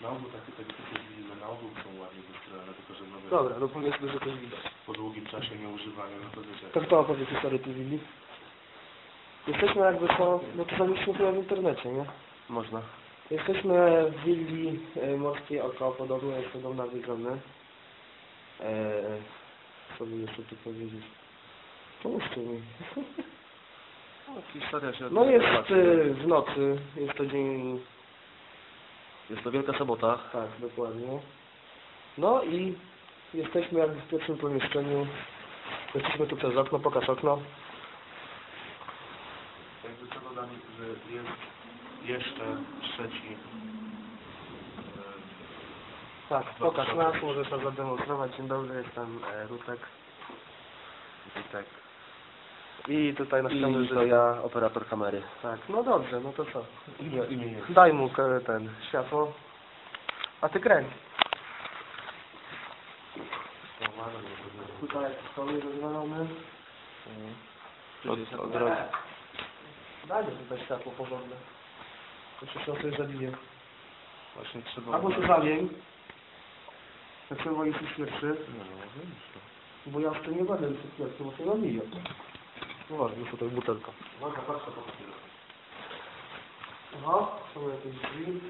na ogół takie widzimy, na ogół są ładnie wystrojone, tylko że no wiesz, Dobra, no powiedzmy, że coś widać. po długim czasie nieużywania, no to wiecie. To kto opowie historię tej willi? Jesteśmy jakby to, no to zamieszliśmy chyba w internecie, nie? Można. Jesteśmy w willi e, Morskie Oko, podobno jest to dom nawiedzony. Eee, co by jeszcze tu powiedzieć? Pomóżcie mi. No, historia się... No jest e, w nocy, jest to dzień, Jest to Wielka Sobota. tak, dokładnie. No i jesteśmy jakby w pierwszym pomieszczeniu. Jesteśmy tu przez okno, pokaż okno. Jakby co dodam, że jest jeszcze trzeci... Tak, pokaż nas, może to zademonstrować. Dzień dobry, jestem e, Rutek. e. I tutaj na I ścianie to ja, operator kamery. Tak, no dobrze, no to co? Imię, imię jest. Daj mu e, ten światło. A ty kręć. Tutaj stoły rozwalone. Od, od razu. Daj mu tutaj światło porządne. To się się coś zabije. Właśnie trzeba... Albo się zamień. Jak się woli się pierwszy. No, no, że- Bo ja jeszcze nie będę bo się zabiję. No właśnie, już tutaj butelka. Uwaga, patrz, to po Aha, są jakieś drzwi.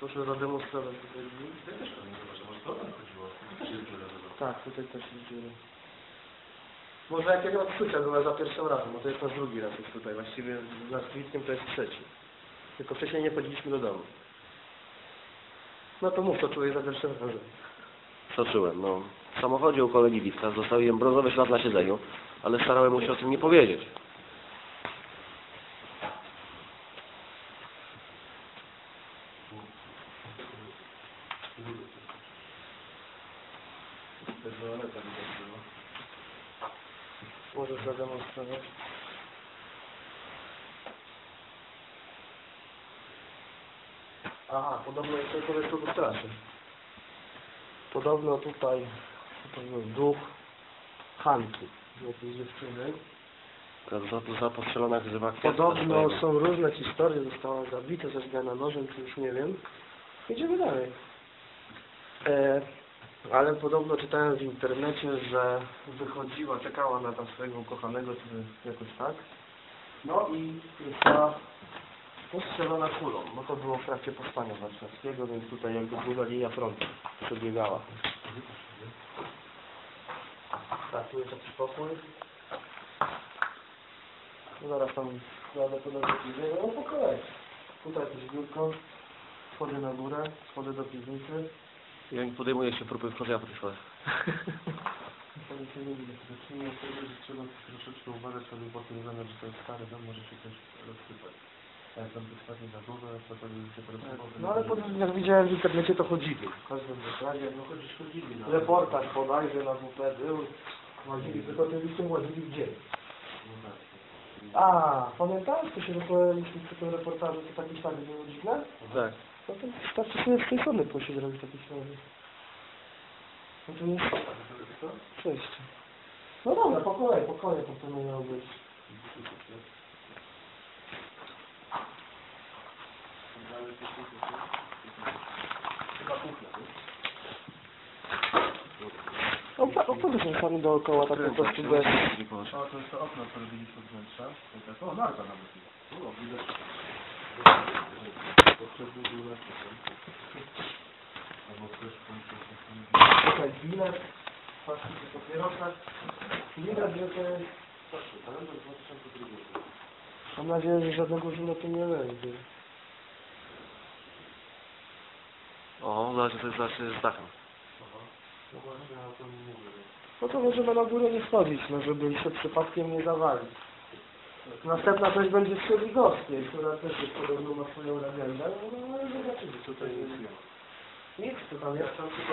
Proszę zademonstrować tutaj drzwi. Ja też pewnie zobaczę, może tym chodziło. Też jest Tak, tutaj też jest dziura. Może jakieś odczucia były za pierwszym razem, bo to jest nasz drugi raz już tutaj. Właściwie z Nastwickiem to jest trzeci. Tylko wcześniej nie chodziliśmy do domu. No to mów, co czułeś za pierwszym razem. Co czułem? No, w samochodzie u kolegi Witka zostawiłem brązowy ślad na siedzeniu, ale starałem mu się o tym nie powiedzieć. Możesz zademonstrować. Aha, podobno jeszcze kogoś tu straszy. Podobno tutaj, to był duch Hanki, jakiejś dziewczyny. Ta za- Zapostrzelona grzywa kwiat. Podobno są różne historie, została zabita, zażgana nożem, czy już nie wiem. Idziemy dalej. E, ale podobno czytałem w internecie, że wychodziła, czekała na tam swojego ukochanego, czy jakoś tak. No i została postrzelona kulą. No to było w trakcie powstania warszawskiego, więc tutaj jakby druga linia frontu przebiegała. Tak, tu jest taki pokój. No zaraz tam jadę po do piwnicy, no po kolei. Tutaj jakieś biurko, schody na górę, schody do piwnicy. Ja nie podejmuję się próby wchodzenia po tych schodach. Panie się nie od tego, że trzeba troszeczkę uważać sobie po tym względem, że to jest stary dom, może się coś rozsypać. A jak tam wystawi za dużo, to to już się rozsypał. No ale po, jak widziałem w internecie to chodzili. W każdym razie, no chodzić chodzili, no. reportaż bodajże na WP był, łazili, tylko oczywiście łazili w dzień. No tak. A, pamiętasz, co się rozmawialiśmy przy tym reportażu, to taki ślady były dziwne? Tak. No to wystarczy sobie strony pójść zrobić taki ślady. No to jest przejście. No dobra, po kolei, po kolei to miało być. Chyba kuchnia, nie? Opowiedz mi sami dookoła tak po prostu bez... A to jest to okno, które widzieliśmy z wnętrza. To jest- O, narka nawet jest. O, widać. Potrzebny był raz Albo ktoś się Tutaj bilet, patrzcie po papierosach. Widać, że to jest... Proszę, kalendar 2002. Mam nadzieję, że żadnego żywota nie będzie. O, na razie to jest znaczy z dachem. No właśnie. No to możemy na górę nie schodzić, no żeby się przypadkiem nie zawalić. Następna też będzie w Siedligowskiej, która też jest podobno ma swoją legendę, no ale zobaczymy co to jest. Nic, co tam jest.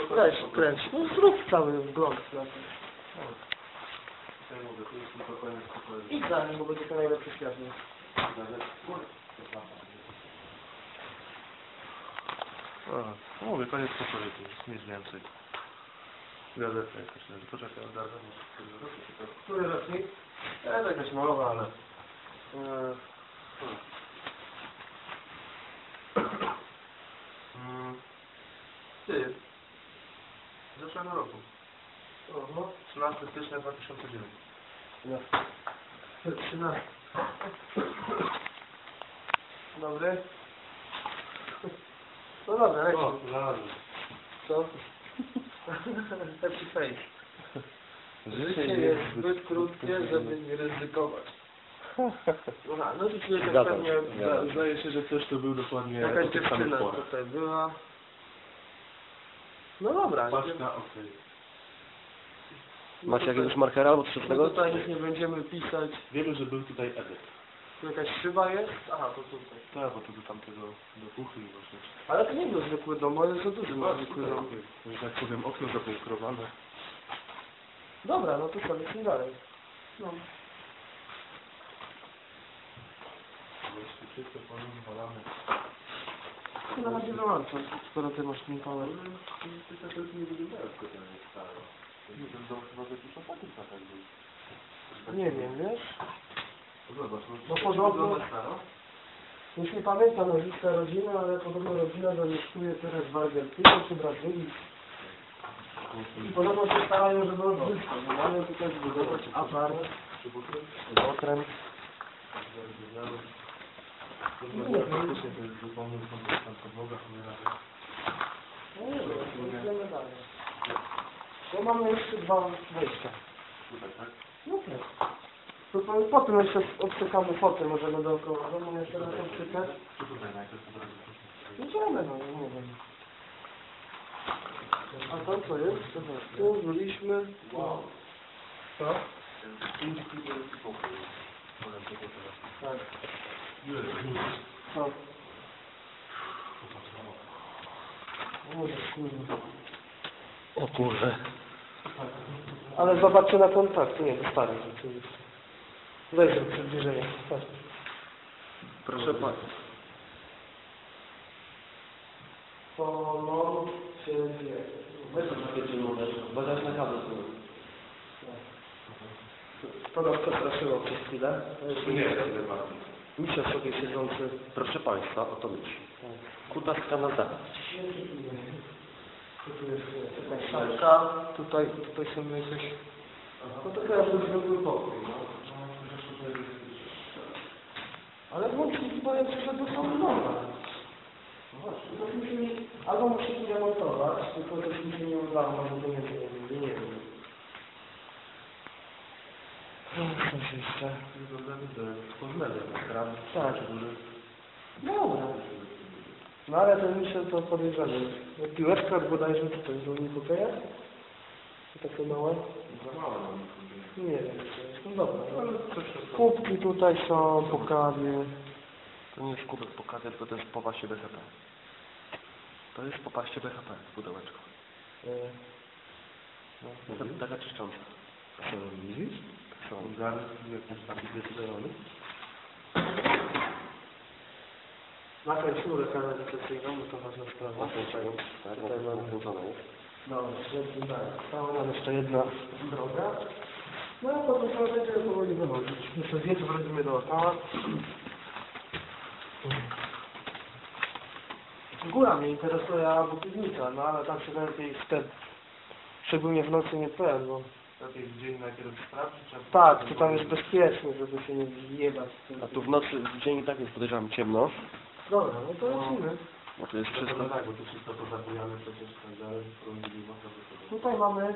Weź, kręć. No zrób cały vlog na to. Idź za bo będzie to najlepszy świat. mówię, koniec pokoju, to jest nic więcej. Gazeta jakaś, leży. poczekaj, ogarnę, może Który rocznik? E, to jakaś malowa, ale... E, Ty. Z zeszłego roku. Oho. 13 stycznia 2009. No. 13. Dobry. No dobra, leci. O, znalazłem. Co? Happy face. Życie jest zbyt krótkie, żeby nie ryzykować. Aha, no i tu jakaś Zgadzam pewnie się. Zdaje się, że też to był dokładnie jakaś o tych samych dziewczyna porach. tutaj była. No dobra. Paczka, okej. No Macie tutaj- jakiegoś markera albo No tutaj nic nie będziemy pisać. Wiemy, że był tutaj Edyt. Tu jakaś szyba jest? Aha, to tutaj. Tak, bo to do tamtego, do kuchni właśnie. Ale to nie był zwykły dom, ale jest za duży ma zwykły dom. Że tak powiem, okno zapiękrowane. Dobra, no to co, lecimy dalej. No. Jeśli wszystko powiem, walamy. To na razie wyłączam, skoro ty masz ten power. Ty tak to nie wyglądają specjalnie staro. Nie wiem, to chyba w jakichś ostatnich latach był. Nie wiem, wiesz? No Zobacz, no, No podobno- wygląda staro. Już nie pamiętam nazwiska rodziny, ale podobno rodzina zamieszkuje teraz w Argentynie czy Brazylii. I podobno się starają, żeby odzyskać. No mają tutaj zbudować apart z okrem. No nie, faktycznie to jest zupełnie tam podłoga, cholera. No nie wiem, idziemy dalej. To mamy jeszcze dwa wejścia. Tutaj, tak? No tak. To po, potem jeszcze odczekamy foty, możemy dookoła jeszcze. Czy tutaj najpierw od razu? Idziemy, no nie wiem. A to co jest? Tu byliśmy. Wow. Co? Tak. Co? Kurwa. O kurze. Ale zobaczcie na kontakt. Nie, to stary rzeczywiście. Weź przybliżenia. Patrz. Proszę Pana. Polo się wie. Weź to takie numer. Bagaż na kawę To nas przestraszyło przez chwilę. Nie, najbardziej. Misia sobie siedzący. Proszę Państwa, oto. Tu jest jakaś szafka. Tutaj, tutaj są jakieś... No to teraz już zwykły pokój, no. Ale włączniki powiem ci, że to są nowe. To musi, albo musi tu remontować, tylko też mi się nie udało, może to nie wiem, nie wiem. No, coś jeszcze. Wyglądamy do wspólnego, tak? Tak. Dobra. No ale ten mi się to podejrzany. Piłeczka bodajże tutaj z Unii Hokeja? Takie małe? Za mało nam. Nie wiem. Dobra. Ale coś Kubki tutaj są po kawie. To nie jest kubek pokazy, tylko to jest popaście BHP. To jest popaście BHP, pudełeczko. E, No, to taka czyszcząca. Co widzisz? Są. Garnek jakiś taki zdecydowany. Nakręć sznurę kanalizacyjną, bo to ważna sprawa. Tak, Tutaj mamy. No, tak. Jeszcze jedna droga. No a potem sobie będziemy powoli wychodzić. Jeszcze zdjęcie wchodzimy dookoła. Góra mnie interesuje albo piwnica, no ale tam się lepiej wtedy, szczególnie w nocy nie powiem, bo Lepiej w dzień najpierw sprawdzić, a tak, to tam jest bezpiecznie, żeby się nie wjebać. A tu w nocy, w dzień i tak jest podejrzewam ciemno. Dobra, no to lecimy. Bo tu jest wszystko wszystko tak, bo tu wszystko pozabijane przecież tak dalej, prąd. Tutaj mamy